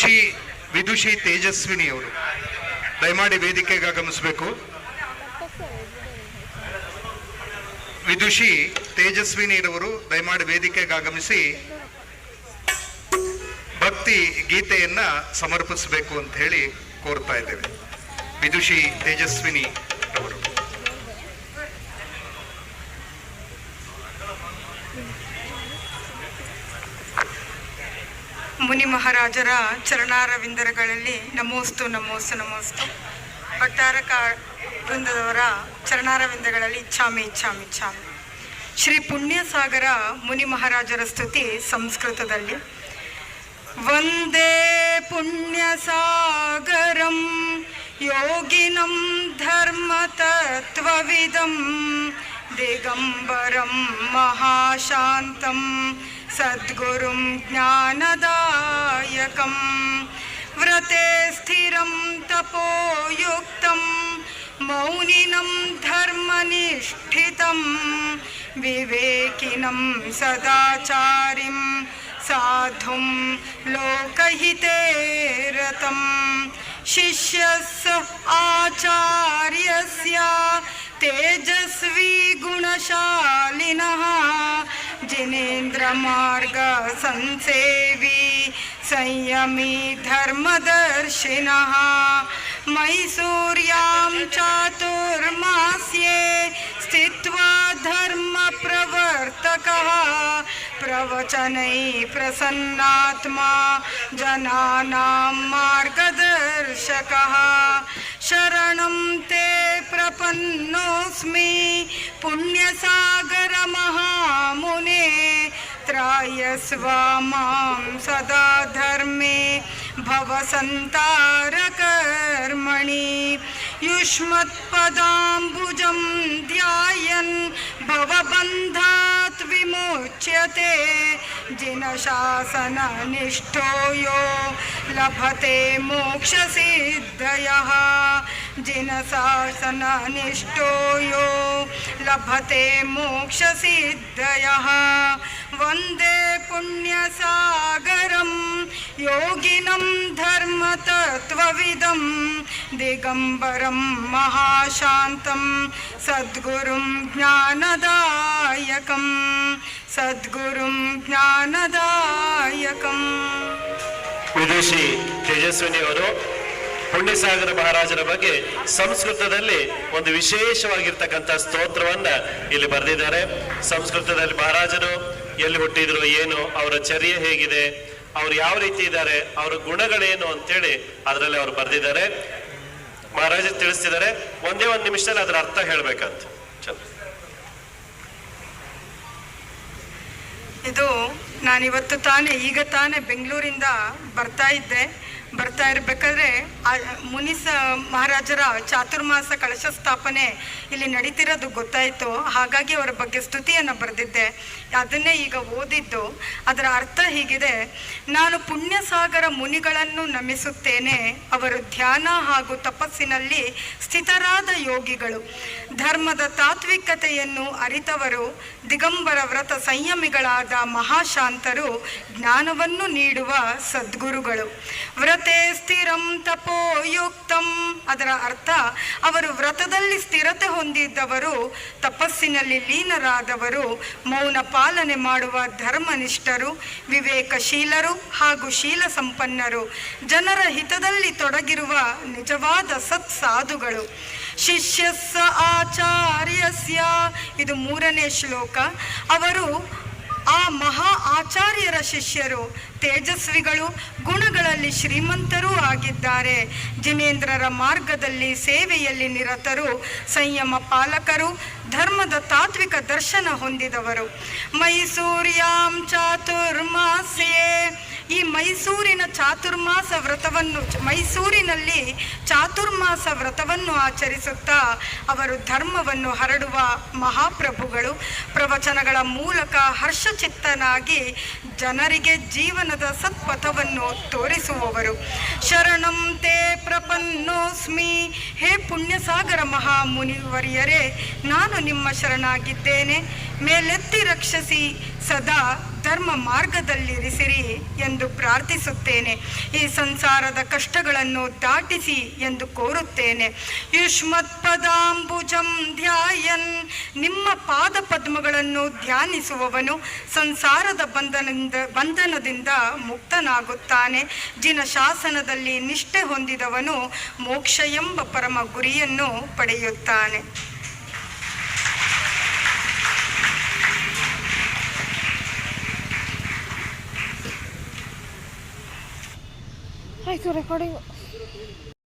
ಶ್ರೀ ವಿದುಷಿ ತೇಜಸ್ವಿನಿ ಅವರು. ದಯಮಾಡಿ ವೇದಿಕೆಗೆ ಆಗಮಿಸಬೇಕು. ವಿದುಷಿ ತೇಜಸ್ವಿನಿರವರು ದಯಮಾಡಿ ವೇದಿಕೆಗೆ ಆಗಮಿಸಿ ಭಕ್ತಿ ಗೀತೆಯನ್ನ ಸಮರ್ಪಿಸಬೇಕು ಅಂತ ಹೇಳಿ ಕೋರ್ತಾ ಇದ್ದೇವೆ. ವಿದುಷಿ ತೇಜಸ್ವಿನಿ ಅವರು ಮುನಿ ಮಹಾರಾಜರ ಚರಣಾರವಿಂದರಗಳಲ್ಲಿ ನಮೋಸ್ತು ನಮೋಸ್ತು ನಮೋಸ್ತು. ಭಟ್ಟಾರಕ ವೃಂದದವರ ಚರಣಾರವಿಂದಗಳಲ್ಲಿ ಇಚ್ಛಾಮಿ ಇಚ್ಛಾಮಿ ಇಚ್ಛಾಮಿ ಶ್ರೀ ಪುಣ್ಯಸಾಗರ ಮುನಿ ಮಹಾರಾಜರ ಸ್ತುತಿ ಸಂಸ್ಕೃತದಲ್ಲಿ. ವಂದೇ ಪುಣ್ಯಸಾಗರಂ ಯೋಗಿನಂ ಧರ್ಮತತ್ವವಿದಂ ದಿಗಂಬರಂ ಮಹಾಶಾಂತಂ ಸದ್ಗುರುಂ ಜ್ಞಾನದಾಯಕಂ ವ್ರತೆ ಸ್ಥಿರಂ ತಪೋಯುಕ್ತಂ ಮೌನಿನಂ ಧರ್ಮನಿಷ್ಠಿತಂ ವಿವೇಕಿನಂ ಸದಾಚಾರಿಂ ಸಾಧುಂ ಲೋಕಹಿತೆ ರತಂ ಶಿಷ್ಯಸ್ಸ ಆಚಾರ್ಯಸ್ಯ ತೇಜಸ್ವಿ ಗುಣಶಾಲಿನಃ जिनेन्द्रमार्ग संसेवी, संयमी धर्मदर्शिन। मैसूरिया चातुर्मास्ये स्थित्वा धर्मप्रवर्तकः। प्रवचन प्रसन्नात्मा, जनानां मार्गदर्शकः। शरणं ते प्रपन्नोस्मी पुण्यसागर महामुने त्रायस्व माँ सदा धर्मे भवसन्तारकर्मणि। युष्मत्पदाम्बुजं ध्यायन् भवबन्धात् विमुच्यते जिनशासननिष्ठो यो लभते मोक्षसिद्धयः जिनशासननिष्ठो यो लभते मोक्षसिद्धयः वंदे पुण्यसागरं, योगिनं धर्मतत्त्वविदं, दिगम्बरं महाशान्तं, सद्गुरुं ज्ञानदायकं ಸದ್ಗುರುಂ ಜ್ಞಾನದಾಯಕಂ. ವಿದುಷಿ ತೇಜಸ್ವಿನಿಯವರು ಪುಣ್ಯಸಾಗರ ಮಹಾರಾಜರ ಬಗ್ಗೆ ಸಂಸ್ಕೃತದಲ್ಲಿ ಒಂದು ವಿಶೇಷವಾಗಿರ್ತಕ್ಕಂಥ ಸ್ತೋತ್ರವನ್ನ ಇಲ್ಲಿ ಬರೆದಿದ್ದಾರೆ. ಸಂಸ್ಕೃತದಲ್ಲಿ ಮಹಾರಾಜರು ಎಲ್ಲಿ ಹುಟ್ಟಿದ್ರು, ಏನು, ಅವರ ಚರ್ಯೆ ಹೇಗಿದೆ, ಅವ್ರು ಯಾವ ರೀತಿ ಇದ್ದಾರೆ, ಅವರ ಗುಣಗಳೇನು ಅಂತೇಳಿ ಅದರಲ್ಲಿ ಅವರು ಬರೆದಿದ್ದಾರೆ. ಮಹಾರಾಜ ತಿಳಿಸ್ತಿದ್ದಾರೆ. ಒಂದೇ ಒಂದು ನಿಮಿಷದಲ್ಲಿ ಅದರ ಅರ್ಥ ಹೇಳ್ಬೇಕಂತ. ಚಲೋ ಇದು ನಾನಿವತ್ತು ತಾನೇ ಈಗ ತಾನೇ ಬೆಂಗಳೂರಿಂದ ಬರ್ತಾ ಇದ್ದೆ. ಬರ್ತಾ ಇರಬೇಕಾದ್ರೆ ಮುನಿಸ ಮಹಾರಾಜರ ಚಾತುರ್ಮಾಸ ಕಳಶ ಸ್ಥಾಪನೆ ಇಲ್ಲಿ ನಡೀತಿರೋದು ಗೊತ್ತಾಯಿತು. ಹಾಗಾಗಿ ಅವರ ಬಗ್ಗೆ ಸ್ತುತಿಯನ್ನು ಬರೆದಿದ್ದೆ. ಅದನ್ನೇ ಈಗ ಓದಿದ್ದು. ಅದರ ಅರ್ಥ ಹೀಗಿದೆ, ನಾನು ಪುಣ್ಯಸಾಗರ ಮುನಿಗಳನ್ನು ನಮಿಸುತ್ತೇನೆ. ಅವರು ಧ್ಯಾನ ಹಾಗೂ ತಪಸ್ಸಿನಲ್ಲಿ ಸ್ಥಿತರಾದ ಯೋಗಿಗಳು. ಧರ್ಮದ ತಾತ್ವಿಕತೆಯನ್ನು ಅರಿತವರು, ದಿಗಂಬರ ವ್ರತ ಸಂಯಮಿಗಳಾದ ಮಹಾಶಾಂತರು ಜ್ಞಾನವನ್ನು ನೀಡುವ ಸದ್ಗುರುಗಳು. ವ್ರತೆ ಸ್ಥಿರಂ ತಪೋಯುಕ್ತಂ ಅದರ ಅರ್ಥ, ಅವರು ವ್ರತದಲ್ಲಿ ಸ್ಥಿರತೆ ಹೊಂದಿದ್ದವರು, ತಪಸ್ಸಿನಲ್ಲಿ ಲೀನರಾದವರು, ಮೌನ ಪಾಲನೆ ಮಾಡುವ ಧರ್ಮನಿಷ್ಠರು, ವಿವೇಕಶೀಲರು ಹಾಗೂ ಶೀಲ ಸಂಪನ್ನರು, ಜನರ ಹಿತದಲ್ಲಿ ತೊಡಗಿರುವ ನಿಜವಾದ ಸತ್ ಸಾಧುಗಳು. ಶಿಷ್ಯಸ್ಸ ಆಚಾರ್ಯಸ್ಯ. ಇದು ಮೂರನೇ ಶ್ಲೋಕ. ಅವರು ಆ ಮಹಾ ಆಚಾರ್ಯರ ಶಿಷ್ಯರು, ತೇಜಸ್ವಿಗಳು, ಗುಣಗಳಲ್ಲಿ ಶ್ರೀಮಂತರೂ ಆಗಿದ್ದಾರೆ. ಜಿನೇಂದ್ರರ ಮಾರ್ಗದಲ್ಲಿ ಸೇವೆಯಲ್ಲಿ ನಿರತರು, ಸಂಯಮ ಪಾಲಕರು, ಧರ್ಮದ ತಾತ್ವಿಕ ದರ್ಶನ ಹೊಂದಿದವರು. ಮೈಸೂರ್ಯಾಂ ಚಾತುರ್ಮಾಸ್ಯೆ ಈ ಮೈಸೂರಿನ ಚಾತುರ್ಮಾಸ ವ್ರತವನ್ನು, ಮೈಸೂರಿನಲ್ಲಿ ಚಾತುರ್ಮಾಸ ವ್ರತವನ್ನು ಆಚರಿಸುತ್ತಾ ಅವರು ಧರ್ಮವನ್ನು ಹರಡುವ ಮಹಾಪ್ರಭುಗಳು. ಪ್ರವಚನಗಳ ಮೂಲಕ ಹರ್ಷಚಿತ್ತನಾಗಿ ಜನರಿಗೆ ಜೀವನದ ಸತ್ಪಥವನ್ನು ತೋರಿಸುವವರು. ಶರಣಂ ತೇ ಪ್ರಪನ್ನೋಸ್ಮಿ. ಹೇ ಪುಣ್ಯಸಾಗರ ಮಹಾಮುನಿವರಿಯರೇ ನಾನು ನಿಮ್ಮ ಶರಣಾಗಿದ್ದೇನೆ. ಮೇಲೆತ್ತಿ ರಕ್ಷಿಸಿ ಸದಾ ಧರ್ಮ ಮಾರ್ಗದಲ್ಲಿರಿಸಿರಿ ಎಂದು ಪ್ರಾರ್ಥಿಸುತ್ತೇನೆ. ಈ ಸಂಸಾರದ ಕಷ್ಟಗಳನ್ನು ದಾಟಿಸಿ ಎಂದು ಕೋರುತ್ತೇನೆ. ಯುಷ್ಮತ್ ಪದಾಂಬುಜಂ ಧ್ಯಾಯನ್, ನಿಮ್ಮ ಪಾದ ಪದ್ಮಗಳನ್ನು ಧ್ಯಾನಿಸುವವನು ಸಂಸಾರದ ಬಂಧನದಿಂದ ಬಂಧನದಿಂದ ಮುಕ್ತನಾಗುತ್ತಾನೆ. ಜಿನ ಶಾಸನದಲ್ಲಿ ನಿಷ್ಠೆ ಹೊಂದಿದವನು ಮೋಕ್ಷ ಎಂಬ ಪರಮ ಗುರಿಯನ್ನು ಪಡೆಯುತ್ತಾನೆ. ആയിക്കോ റെക്കോർഡിംഗ്